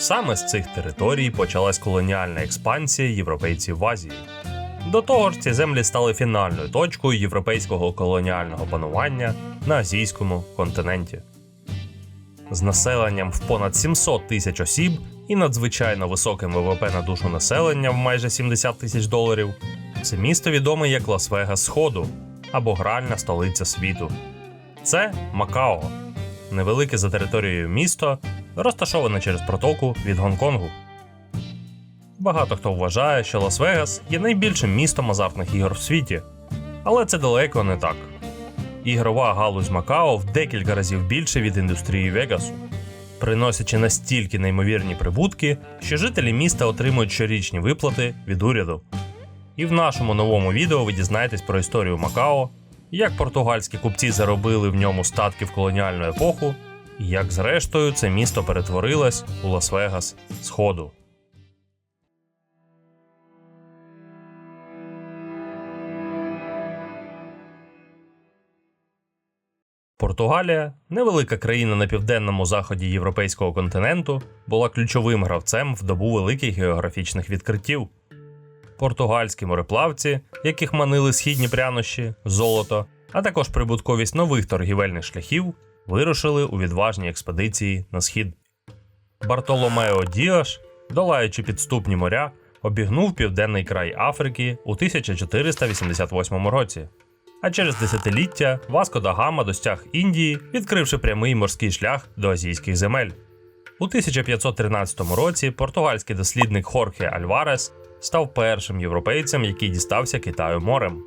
Саме з цих територій почалась колоніальна експансія європейців в Азії. До того ж, ці землі стали фінальною точкою європейського колоніального панування на азійському континенті. З населенням в понад 700 тисяч осіб і надзвичайно високим ВВП на душу населення в майже 70 тисяч доларів, це місто відоме як Лас-Вегас Сходу або гральна столиця світу. Це Макао, невелике за територією місто, розташоване через протоку від Гонконгу. Багато хто вважає, що Лас-Вегас є найбільшим містом азартних ігор в світі, але це далеко не так. Ігрова галузь Макао в декілька разів більше від індустрії Вегасу, приносячи настільки неймовірні прибутки, що жителі міста отримують щорічні виплати від уряду. І в нашому новому відео ви дізнаєтесь про історію Макао, як португальські купці заробили в ньому статки в колоніальну епоху, як зрештою це місто перетворилось у Лас-Вегас Сходу. Португалія, невелика країна на південному заході європейського континенту, була ключовим гравцем в добу великих географічних відкриттів. Португальські мореплавці, яких манили східні прянощі, золото, а також прибутковість нових торгівельних шляхів, вирушили у відважні експедиції на схід. Бартоломео Діаш, долаючи підступні моря, обігнув південний край Африки у 1488 році. А через десятиліття Васко да Гама досяг Індії, відкривши прямий морський шлях до азійських земель. У 1513 році португальський дослідник Хорхе Альварес став першим європейцем, який дістався Китаю морем.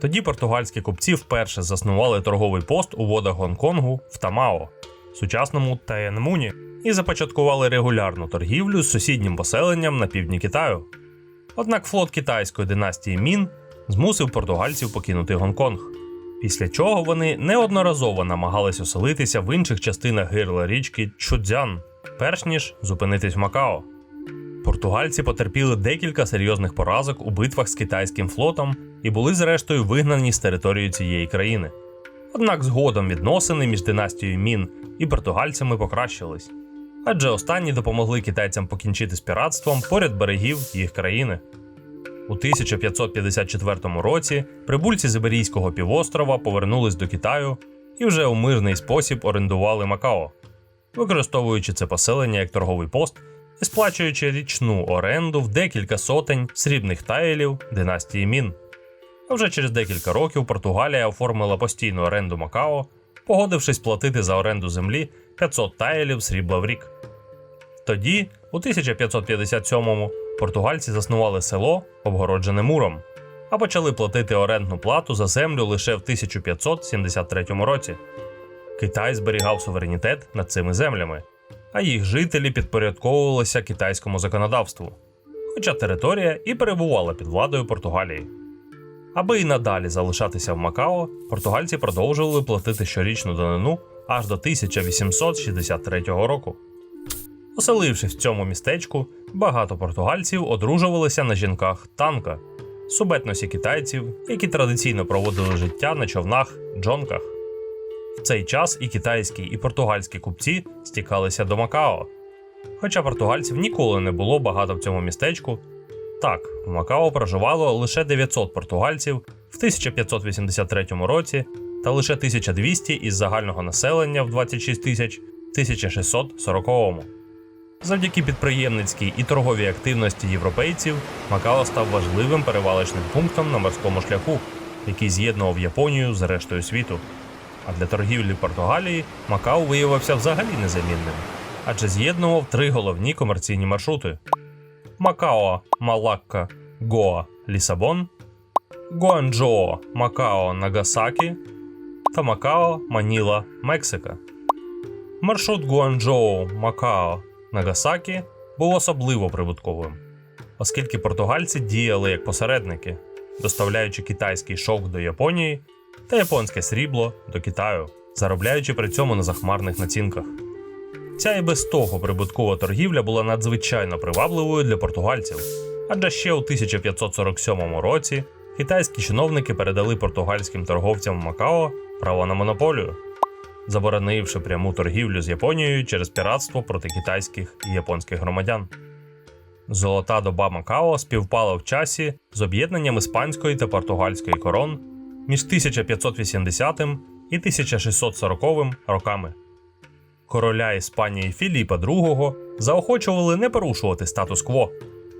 Тоді португальські купці вперше заснували торговий пост у водах Гонконгу в Тамао, сучасному Таєнмуні, і започаткували регулярну торгівлю з сусіднім поселенням на півдні Китаю. Однак флот китайської династії Мін змусив португальців покинути Гонконг, після чого вони неодноразово намагались оселитися в інших частинах гирла річки Чудзян, перш ніж зупинитись в Макао. Португальці потерпіли декілька серйозних поразок у битвах з китайським флотом і були зрештою вигнані з території цієї країни. Однак згодом відносини між династією Мін і португальцями покращились, адже останні допомогли китайцям покінчити з піратством поряд берегів їх країни. У 1554 році прибульці з Іберійського півострова повернулись до Китаю і вже у мирний спосіб орендували Макао, використовуючи це поселення як торговий пост і сплачуючи річну оренду в декілька сотень срібних таїлів династії Мін. А вже через декілька років Португалія оформила постійну оренду Макао, погодившись платити за оренду землі 500 таїлів срібла в рік. Тоді, у 1557-му, португальці заснували село, обгороджене муром, а почали платити орендну плату за землю лише в 1573 році. Китай зберігав суверенітет над цими землями, а їх жителі підпорядковувалися китайському законодавству, хоча територія і перебувала під владою Португалії. Аби і надалі залишатися в Макао, португальці продовжували платити щорічну данину аж до 1863 року. Оселившись в цьому містечку, багато португальців одружувалися на жінках танка, субетносі китайців, які традиційно проводили життя на човнах джонках. В цей час і китайські, і португальські купці стікалися до Макао. Хоча португальців ніколи не було багато в цьому містечку. Так, в Макао проживало лише 900 португальців в 1583 році та лише 1200 із загального населення в 26 тисяч в 1640. Завдяки підприємницькій і торговій активності європейців Макао став важливим перевалочним пунктом на морському шляху, який з'єднував Японію з рештою світу. А для торгівлі Португалії Макао виявився взагалі незамінним, адже з'єднував три головні комерційні маршрути: Макао, Малакка, Гоа, Лісабон, Гуанчжоу, Макао, Нагасакі та Макао, Маніла, Мексика. Маршрут Гуанчжоу, Макао, Нагасакі був особливо прибутковим, оскільки португальці діяли як посередники, доставляючи китайський шовк до Японії та японське срібло до Китаю, заробляючи при цьому на захмарних націнках. Ця і без того прибуткова торгівля була надзвичайно привабливою для португальців, адже ще у 1547 році китайські чиновники передали португальським торговцям Макао право на монополію. заборонивши пряму торгівлю з Японією через піратство проти китайських і японських громадян. Золота доба Макао співпала в часі з об'єднанням іспанської та португальської корон між 1580 і 1640 роками. Короля Іспанії Філіпа II заохочували не порушувати статус-кво,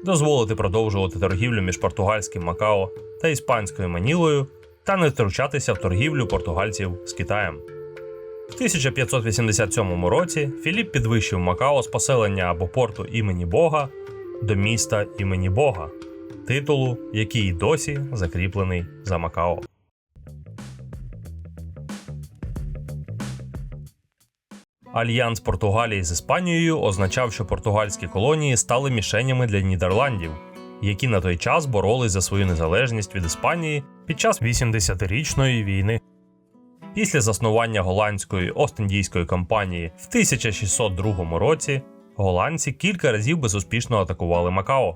дозволити продовжувати торгівлю між португальським Макао та іспанською Манілою та не втручатися в торгівлю португальців з Китаєм. В 1587 році Філіп підвищив Макао з поселення або порту імені Бога до міста імені Бога, титулу, який досі закріплений за Макао. Альянс Португалії з Іспанією означав, що португальські колонії стали мішенями для Нідерландів, які на той час боролись за свою незалежність від Іспанії під час 80-річної війни. Після заснування голландської Ост-Індійської компанії в 1602 році голландці кілька разів безуспішно атакували Макао.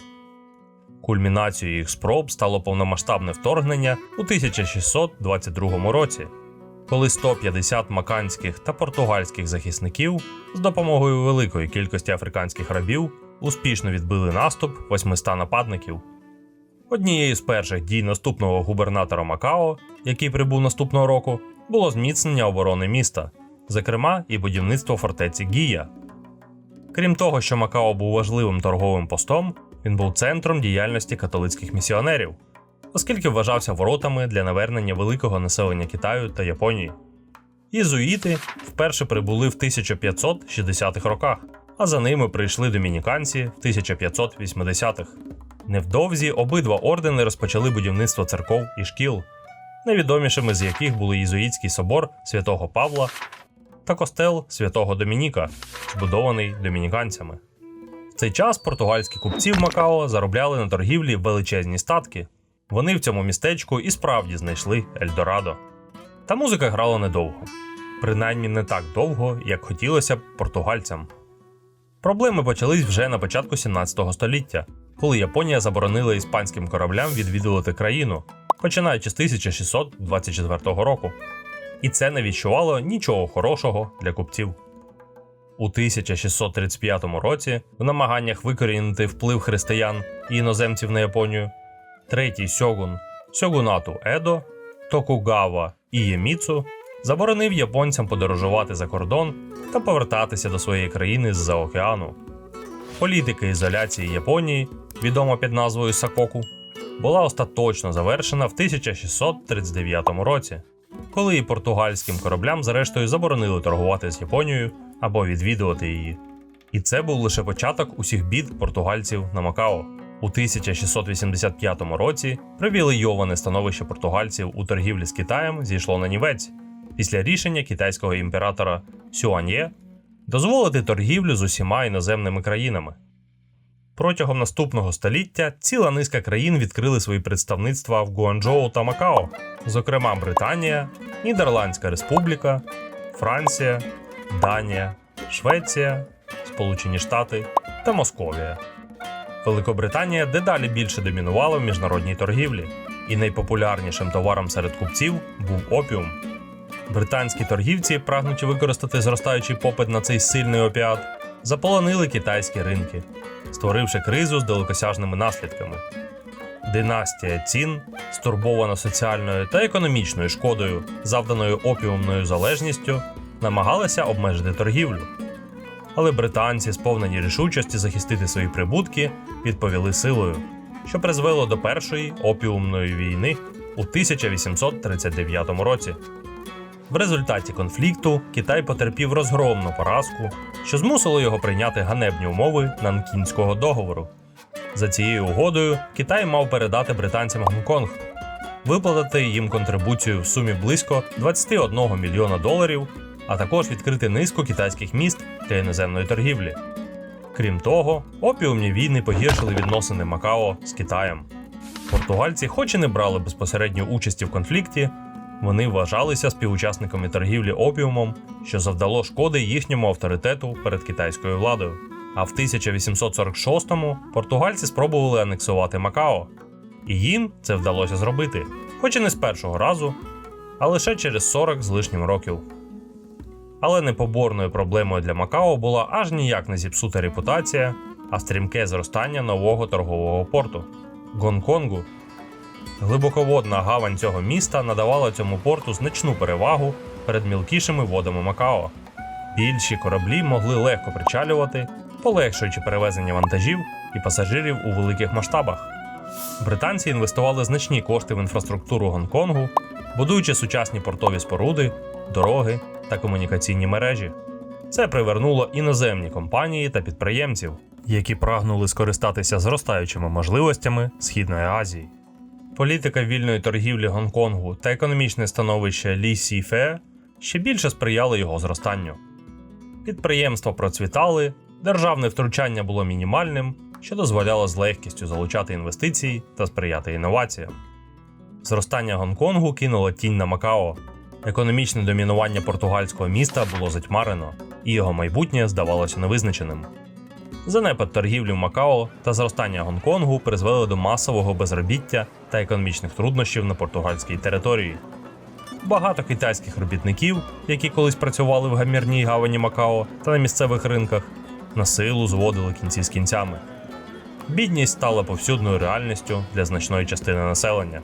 Кульмінацією їх спроб стало повномасштабне вторгнення у 1622 році, коли 150 маканських та португальських захисників з допомогою великої кількості африканських рабів успішно відбили наступ 800 нападників. Однією з перших дій наступного губернатора Макао, який прибув наступного року, було зміцнення оборони міста, зокрема і будівництво фортеці Гія. Крім того, що Макао був важливим торговим постом, він був центром діяльності католицьких місіонерів, оскільки вважався воротами для навернення великого населення Китаю та Японії. Єзуїти вперше прибули в 1560-х роках, а за ними прийшли домініканці в 1580-х. Невдовзі обидва ордени розпочали будівництво церков і шкіл, найвідомішими з яких були Єзуїтський собор святого Павла та костел святого Домініка, збудований домініканцями. В цей час португальські купці в Макао заробляли на торгівлі величезні статки. Вони в цьому містечку і справді знайшли Ельдорадо. Та музика грала недовго, принаймні не так довго, як хотілося б португальцям. Проблеми почались вже на початку 17 століття, коли Японія заборонила іспанським кораблям відвідувати країну, починаючи з 1624 року. І це не відчувало нічого хорошого для купців. У 1635 році, в намаганнях викорінити вплив християн і іноземців на Японію, третій сьогун сьогунату Едо Токугава Ієміцу заборонив японцям подорожувати за кордон та повертатися до своєї країни з-за океану. Політика ізоляції Японії, відома під назвою Сакоку, була остаточно завершена в 1639 році, коли і португальським кораблям зрештою заборонили торгувати з Японією або відвідувати її. І це був лише початок усіх бід португальців на Макао. У 1685 році привілейоване становище португальців у торгівлі з Китаєм зійшло на нівець після рішення китайського імператора Сюаньє дозволити торгівлю з усіма іноземними країнами. Протягом наступного століття ціла низка країн відкрили свої представництва в Гуанчжоу та Макао, зокрема Британія, Нідерландська Республіка, Франція, Данія, Швеція, Сполучені Штати та Московія. Великобританія дедалі більше домінувала в міжнародній торгівлі, і найпопулярнішим товаром серед купців був опіум. Британські торгівці, прагнучи використати зростаючий попит на цей сильний опіат, заполонили китайські ринки, створивши кризу з далекосяжними наслідками. Династія цін, стурбована соціальною та економічною шкодою, завданою опіумною залежністю, намагалася обмежити торгівлю. Але британці, сповнені рішучості захистити свої прибутки, відповіли силою, що призвело до першої опіумної війни у 1839 році. В результаті конфлікту Китай потерпів розгромну поразку, що змусило його прийняти ганебні умови Нанкінського договору. За цією угодою Китай мав передати британцям Гонконг, виплатити їм контрибуцію в сумі близько 21 мільйона доларів, а також відкрити низку китайських міст для іноземної торгівлі. Крім того, опіумні війни погіршили відносини Макао з Китаєм. Португальці, хоч і не брали безпосередньо участі в конфлікті, вони вважалися співучасниками торгівлі опіумом, що завдало шкоди їхньому авторитету перед китайською владою. А в 1846-му португальці спробували анексувати Макао, і їм це вдалося зробити, хоч і не з першого разу, а лише через 40 з лишнім років. Але непоборною проблемою для Макао була аж ніяк не зіпсута репутація, а стрімке зростання нового торгового порту Гонконгу. Глибоководна гавань цього міста надавала цьому порту значну перевагу перед мілкішими водами Макао. Більші кораблі могли легко причалювати, полегшуючи перевезення вантажів і пасажирів у великих масштабах. Британці інвестували значні кошти в інфраструктуру Гонконгу, будуючи сучасні портові споруди, дороги та комунікаційні мережі. Це привернуло іноземні компанії та підприємців, які прагнули скористатися зростаючими можливостями Східної Азії. Політика вільної торгівлі Гонконгу та економічне становище Лі Сі Фе ще більше сприяли його зростанню. Підприємства процвітали, державне втручання було мінімальним, що дозволяло з легкістю залучати інвестиції та сприяти інноваціям. Зростання Гонконгу кинуло тінь на Макао. Економічне домінування португальського міста було затьмарено, і його майбутнє здавалося невизначеним. Занепад торгівлі в Макао та зростання Гонконгу призвели до масового безробіття та економічних труднощів на португальській території. Багато китайських робітників, які колись працювали в гамірній гавані Макао та на місцевих ринках, на силу зводили кінці з кінцями. Бідність стала повсюдною реальністю для значної частини населення.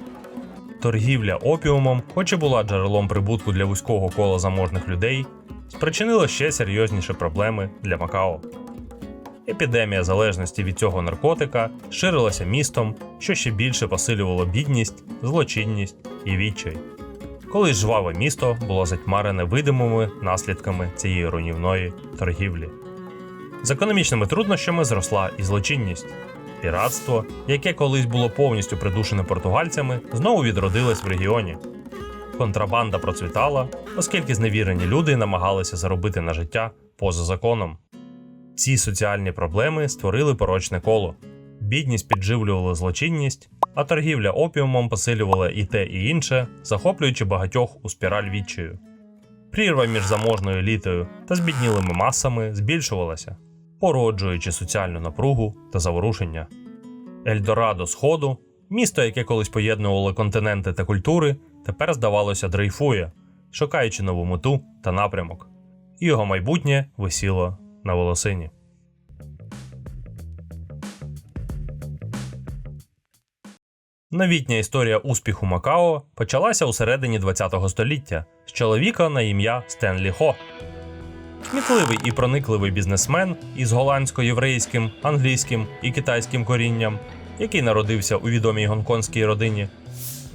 Торгівля опіумом, хоч і була джерелом прибутку для вузького кола заможних людей, спричинила ще серйозніші проблеми для Макао. Епідемія залежності від цього наркотика ширилася містом, що ще більше посилювало бідність, злочинність і відчай. Колись жваве місто було затьмарене видимими наслідками цієї руйнівної торгівлі. З економічними труднощами зросла і злочинність. Піратство, яке колись було повністю придушене португальцями, знову відродилось в регіоні. Контрабанда процвітала, оскільки зневірені люди намагалися заробити на життя поза законом. Ці соціальні проблеми створили порочне коло. Бідність підживлювала злочинність, а торгівля опіумом посилювала і те, і інше, захоплюючи багатьох у спіраль відчаю. Прірва між заможною елітою та збіднілими масами збільшувалася, породжуючи соціальну напругу та заворушення. Ельдорадо Сходу, місто, яке колись поєднувало континенти та культури, тепер, здавалося, дрейфує, шукаючи нову мету та напрямок. І його майбутнє висіло на волосині. Новітня історія успіху Макао почалася у середині ХХ століття з чоловіка на ім'я Стенлі Хо. Кмітливий і проникливий бізнесмен із голландсько-єврейським, англійським і китайським корінням, який народився у відомій гонконгській родині.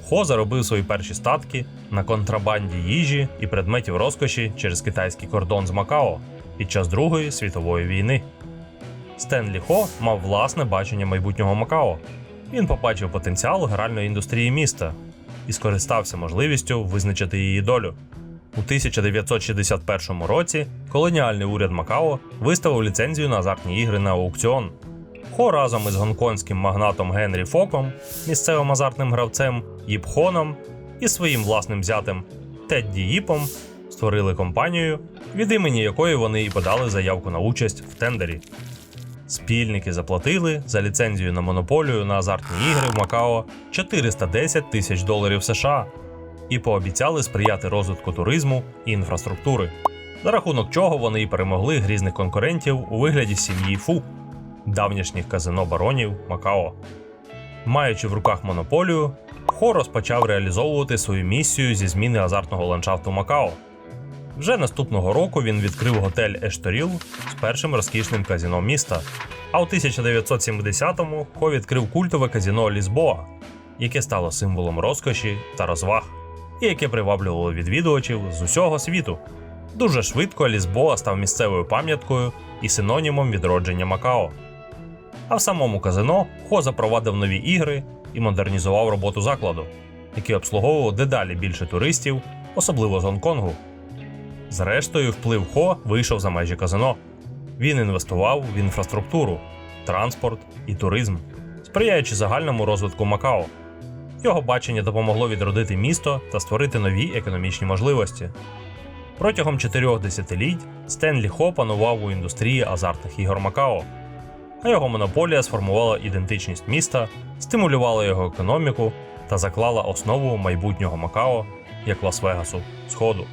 Хо заробив свої перші статки на контрабанді їжі і предметів розкоші через китайський кордон з Макао під час Другої світової війни. Стенлі Хо мав власне бачення майбутнього Макао. Він побачив потенціал гральної індустрії міста і скористався можливістю визначити її долю. У 1961 році колоніальний уряд Макао виставив ліцензію на азартні ігри на аукціон. Хо разом із гонконгським магнатом Генрі Фоком, місцевим азартним гравцем Їп Хоном і своїм власним зятем Тедді Їпом створили компанію, від імені якої вони і подали заявку на участь в тендері. Спільники заплатили за ліцензію на монополію на азартні ігри в Макао 410 тисяч доларів США і пообіцяли сприяти розвитку туризму і інфраструктури, за рахунок чого вони і перемогли грізних конкурентів у вигляді сім'ї Фу, давнішніх казино баронів Макао. Маючи в руках монополію, Хо розпочав реалізовувати свою місію зі зміни азартного ландшафту Макао. Вже наступного року він відкрив готель Ешторіл з першим розкішним казіно міста. А у 1970-му Хо відкрив культове казіно Лізбоа, яке стало символом розкоші та розваг, і яке приваблювало відвідувачів з усього світу. Дуже швидко Лізбоа став місцевою пам'яткою і синонімом відродження Макао. А в самому казино Хо запровадив нові ігри і модернізував роботу закладу, який обслуговував дедалі більше туристів, особливо з Гонконгу. Зрештою, вплив Хо вийшов за межі казино. Він інвестував в інфраструктуру, транспорт і туризм, сприяючи загальному розвитку Макао. Його бачення допомогло відродити місто та створити нові економічні можливості. Протягом чотирьох десятиліть Стенлі Хо панував у індустрії азартних ігор Макао, а його монополія сформувала ідентичність міста, стимулювала його економіку та заклала основу майбутнього Макао як Лас-Вегасу Сходу.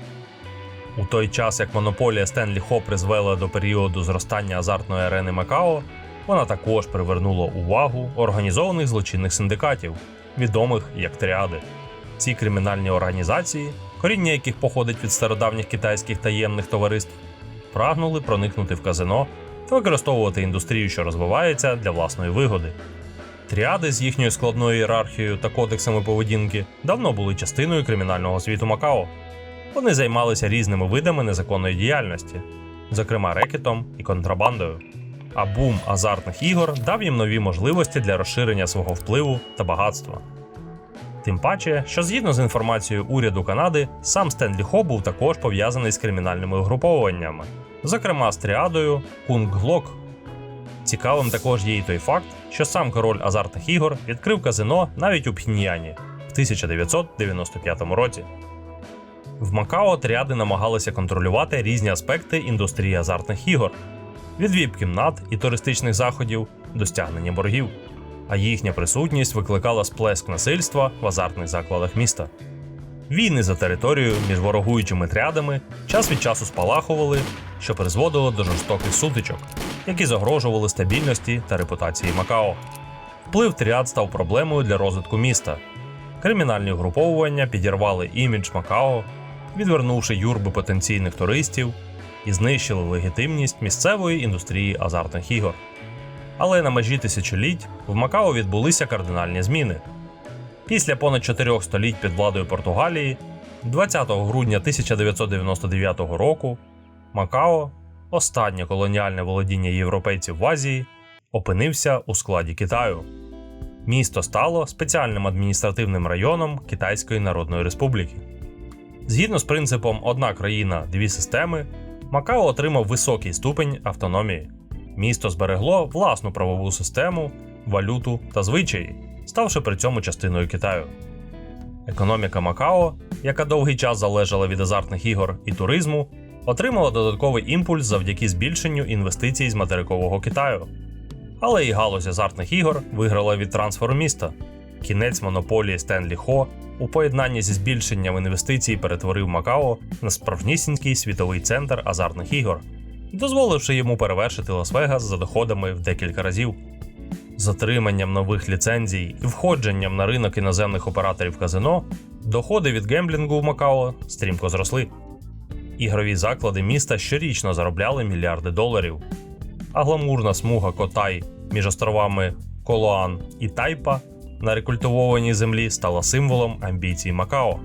У той час, як монополія Стенлі Хо призвела до періоду зростання азартної арени Макао, вона також привернула увагу організованих злочинних синдикатів, відомих як тріади. Ці кримінальні організації, коріння яких походить від стародавніх китайських таємних товариств, прагнули проникнути в казино та використовувати індустрію, що розвивається, для власної вигоди. Тріади з їхньою складною ієрархією та кодексами поведінки давно були частиною кримінального світу Макао. Вони займалися різними видами незаконної діяльності, зокрема рекетом і контрабандою. А бум азартних ігор дав їм нові можливості для розширення свого впливу та багатства. Тим паче, що згідно з інформацією уряду Канади, сам Стенлі Хо був також пов'язаний з кримінальними угруповуваннями, зокрема з тріадою Кунг-Глок. Цікавим також є і той факт, що сам король азартних ігор відкрив казино навіть у Пхіньяні в 1995 році. В Макао тріади намагалися контролювати різні аспекти індустрії азартних ігор від віп-кімнат і туристичних заходів до стягнення боргів, а їхня присутність викликала сплеск насильства в азартних закладах міста. Війни за територію між ворогуючими трядами час від часу спалахували, що призводило до жорстоких сутичок, які загрожували стабільності та репутації Макао. Вплив тріад став проблемою для розвитку міста. Кримінальні угруповування підірвали імідж Макао, відвернувши юрби потенційних туристів і знищили легітимність місцевої індустрії азартних ігор. Але на межі тисячоліть в Макао відбулися кардинальні зміни. Після понад чотирьох століть під владою Португалії, 20 грудня 1999 року, Макао, останнє колоніальне володіння європейців в Азії, опинився у складі Китаю. Місто стало спеціальним адміністративним районом Китайської Народної Республіки. Згідно з принципом одна країна, дві системи, Макао отримав високий ступень автономії. Місто зберегло власну правову систему, валюту та звичаї, ставши при цьому частиною Китаю. Економіка Макао, яка довгий час залежала від азартних ігор і туризму, отримала додатковий імпульс завдяки збільшенню інвестицій з материкового Китаю. Але і галузь азартних ігор виграла від трансферу міста. Кінець монополії Стенлі Хо у поєднанні зі збільшенням інвестицій перетворив Макао на справжнісінький світовий центр азартних ігор, дозволивши йому перевершити Лас-Вегас за доходами в декілька разів. З отриманням нових ліцензій і входженням на ринок іноземних операторів казино, доходи від гемблінгу в Макао стрімко зросли. Ігрові заклади міста щорічно заробляли мільярди доларів, а гламурна смуга Котай між островами Колоан і Тайпа на рекультивованій землі стала символом амбіцій Макао.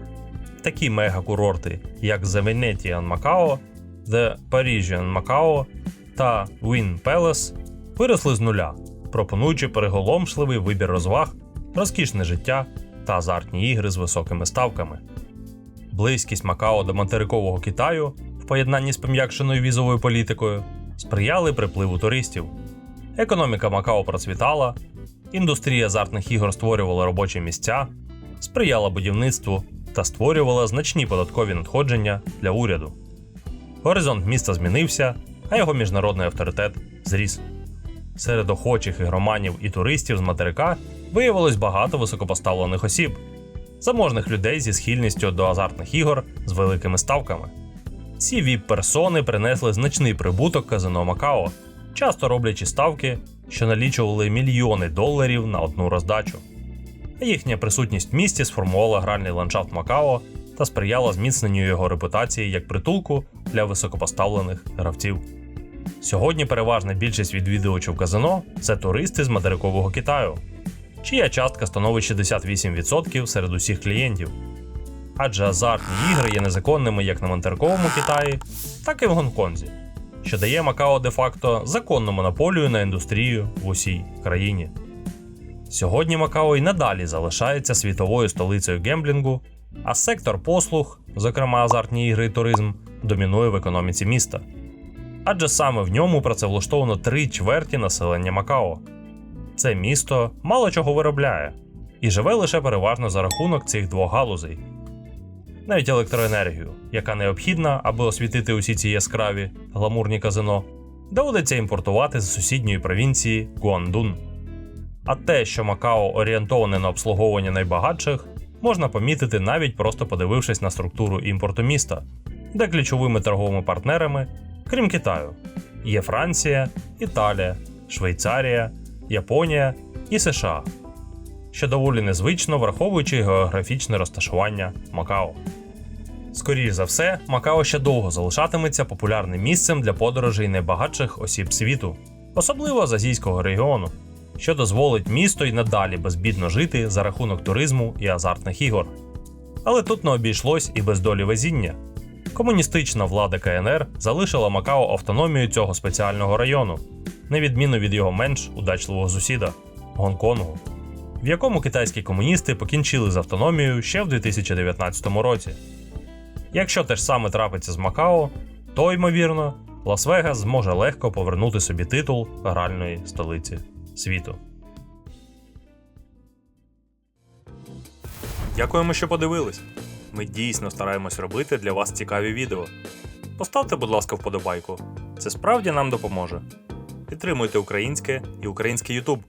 Такі мегакурорти, як The Venetian Macao, The Parisian Macao та Wynn Palace, виросли з нуля, пропонуючи переголомшливий вибір розваг, розкішне життя та азартні ігри з високими ставками. Близькість Макао до материкового Китаю в поєднанні з пом'якшеною візовою політикою сприяли припливу туристів. Економіка Макао процвітала, індустрія азартних ігор створювала робочі місця, сприяла будівництву та створювала значні податкові надходження для уряду. Горизонт міста змінився, а його міжнародний авторитет зріс. Серед охочих ігроманів і туристів з материка виявилось багато високопоставлених осіб, заможних людей зі схильністю до азартних ігор з великими ставками. Ці віп-персони принесли значний прибуток казино Макао, часто роблячи ставки, що налічували мільйони доларів на одну роздачу. Їхня присутність в місті сформувала гральний ландшафт Макао та сприяла зміцненню його репутації як притулку для високопоставлених гравців. Сьогодні переважна більшість відвідувачів казино це туристи з материкового Китаю, чия частка становить 68% серед усіх клієнтів. Адже азартні ігри є незаконними як на материковому Китаї, так і в Гонконзі, що дає Макао де-факто законну монополію на індустрію в усій країні. Сьогодні Макао й надалі залишається світовою столицею гемблінгу, а сектор послуг, зокрема азартні ігри і туризм, домінує в економіці міста. Адже саме в ньому працевлаштовано три чверті населення Макао. Це місто мало чого виробляє і живе лише переважно за рахунок цих двох галузей. Навіть електроенергію, яка необхідна, аби освітити усі ці яскраві гламурні казино, доводиться імпортувати з сусідньої провінції Гуандун. А те, що Макао орієнтоване на обслуговування найбагатших, можна помітити навіть просто подивившись на структуру імпорту міста, де ключовими торговими партнерами, крім Китаю, є Франція, Італія, Швейцарія, Японія і США, що доволі незвично враховуючи географічне розташування Макао. Скоріш за все, Макао ще довго залишатиметься популярним місцем для подорожей найбагатших осіб світу, особливо з азійського регіону, що дозволить місто й надалі безбідно жити за рахунок туризму і азартних ігор. Але тут не обійшлось і без долі везіння. Комуністична влада КНР залишила Макао автономію цього спеціального району, на відміну від його менш удачливого сусіда Гонконгу, в якому китайські комуністи покінчили з автономією ще в 2019 році. Якщо те ж саме трапиться з Макао, то ймовірно, Лас-Вегас зможе легко повернути собі титул гральної столиці світу. Дякуємо, що подивились. Ми дійсно стараємось робити для вас цікаві відео. Поставте, будь ласка, вподобайку. Це справді нам допоможе. Підтримуйте українське і український YouTube.